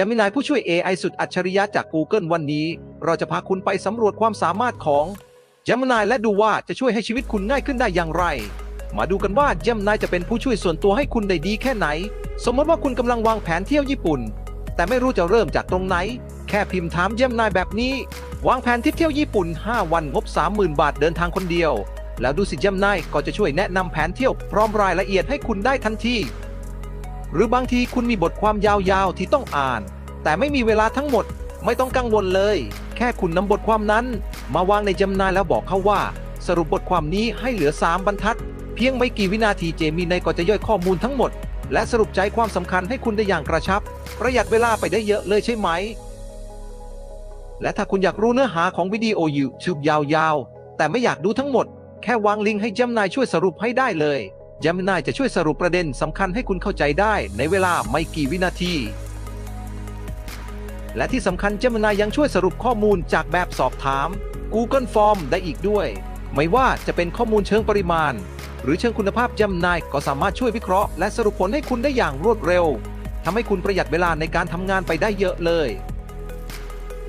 Gemini ผู้ช่วย AI สุดอัจฉริยะจาก Google วันนี้ เราจะพาคุณไปสำรวจความสามารถของ Gemini และดูว่าจะช่วยให้ชีวิตคุณง่ายขึ้นได้อย่างไร มาดูกันว่า Gemini จะเป็นผู้ช่วยส่วนตัวให้คุณได้ดีแค่ไหน สมมติว่าคุณกำลังวางแผนเที่ยวญี่ปุ่น แต่ไม่รู้จะเริ่มจากตรงไหน แค่พิมพ์ถาม Gemini แบบนี้ วางแผนทริปเที่ยวญี่ปุ่น 5 วันงบ 30,000 บาทเดินทางคนเดียว แล้วดูสิ Gemini ก็จะช่วยแนะนำแผนเที่ยวพร้อมรายละเอียดให้คุณได้ทันทีหรือบางทีคุณมีบทความยาวๆที่ต้องอ่าน แต่ไม่มีเวลาทั้งหมดไม่ต้องกังวลเลย แค่คุณนำบทความนั้น มาวางในจำนายแล้วบอกเขาว่า สรุปบทความนี้ให้เหลือ 3 บรรทัด เพียงไม่กี่วินาทีเจมินายก็จะย่อยข้อมูลทั้งหมด และสรุปใจความสำคัญให้คุณได้อย่างกระชับ ประหยัดเวลาไปได้เยอะเลยใช่ไหม และถ้าคุณอยากรู้เนื้อหาของวิดีโอ YouTube ยาวๆ แต่ไม่อยากดูทั้งหมด แค่วางลิงก์ให้จมนายช่วยสรุปให้ได้เลยจมนายจะช่วยสรุปประเด็นสำคัญให้คุณเข้าใจได้ในเวลาไม่กี่วินาที และที่สำคัญเจมนายยังช่วยสรุปข้อมูลจากแบบสอบถาม Google Form ได้อีกด้วย ไม่ว่าจะเป็นข้อมูลเชิงปริมาณ หรือเชิงคุณภาพเจมนายก็สามารถช่วยวิเคราะห์และสรุปผลให้คุณได้อย่างรวดเร็วทำให้คุณประหยัดเวลาในการทำงานไปได้เยอะเลย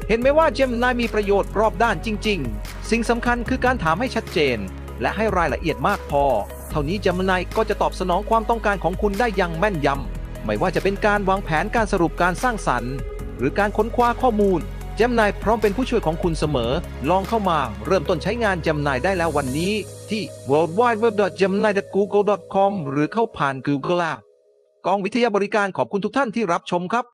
เห็นไหมว่าเจมนายมีประโยชน์รอบด้านจริง ๆ สิ่งสำคัญคือการถามให้ชัดเจน และให้รายละเอียดมากพอ เท่านี้เจมนายก็จะตอบสนองความต้องการของคุณได้อย่างแม่นยำไม่ว่าจะเป็นการวางแผนการสรุปการสร้างสรรค์ หรือการค้นคว้าข้อมูลจำนายพร้อมเป็นผู้ช่วยของคุณเสมอ ลองเข้ามาเริ่มต้นใช้งานจำนายได้แล้ววันนี้ ที่ w w w g e m i n i g o o g l e c o m หรือเข้าผ่าน Google App กองวิทยาบริการขอบคุณทุกท่านที่รับชมครับ